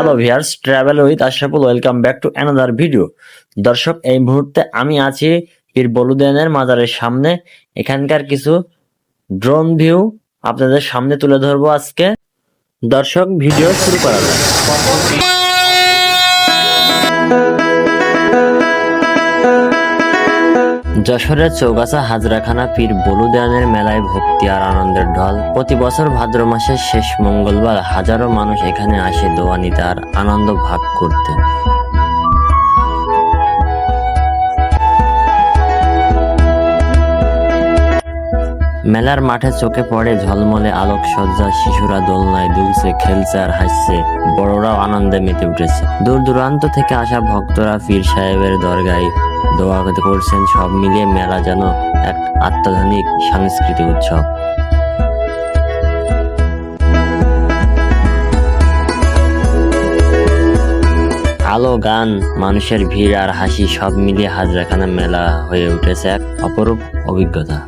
Hello viewers travel with Ashraful welcome back to another video দর্শক এই মুহূর্তে আমি আছি পীর বলুদেনের মাজারের সামনে। এখানকার কিছু ড্রোন ভিউ আপনাদের সামনে তুলে ধরবো আজকে। দর্শক ভিডিও শুরু করা যাক। যশোরের চৌগাছা হাজরাখানা পীর বলুদানের মেলায় ভক্তি আর আনন্দের ঢল। প্রতি বছর ভাদ্র মাসের শেষ মঙ্গলবার হাজারো মানুষ এখানে আসে দোয়া নিতে আর আনন্দ ভাগ করতে। মেলার মাঠে চোখে পড়ে ঝলমলে আলোকসজ্জা, শিশুরা দোলনায় দুলছে, খেলছে আর হাসছে, বড়রাও আনন্দে মেতে উঠেছে। দূর দূরান্ত থেকে আসা ভক্তরা পীর সাহেবের দরগায় দোয়া করছেন সব মিলিয়ে মেলা যেন এক আত্মাধুনিক সাংস্কৃতিক উৎসব। আলো, গান, মানুষের ভিড় আর হাসি সব মিলিয়ে হাজরাখানা মেলা হয়ে উঠেছে এক অপরূপ অভিজ্ঞতা।